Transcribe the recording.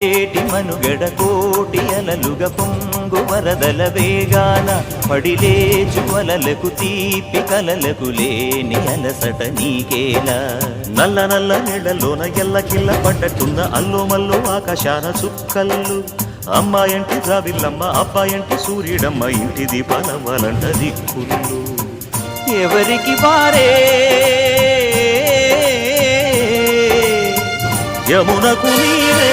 ఏటి మనుగడ కోటి అలలుగ పొంగు వరదల వేగాన పడిలేచు అలలకు తీపి కలలకు లేని అలసట నీకేలా? నల్ల నల్ల నీళ్ళలోన ఎల్ల కిల్ల పడ్డట్టున్న అల్లు మల్లు ఆకాశాన చుక్కల్లు. అమ్మాయంటి ద్రావిల్లమ్మ అబ్బాయంటి సూర్యుడమ్మ ఇంటి దీపాలవ్వాలంట దిక్కులు ఎవరికి వారే? యమునకు నీరే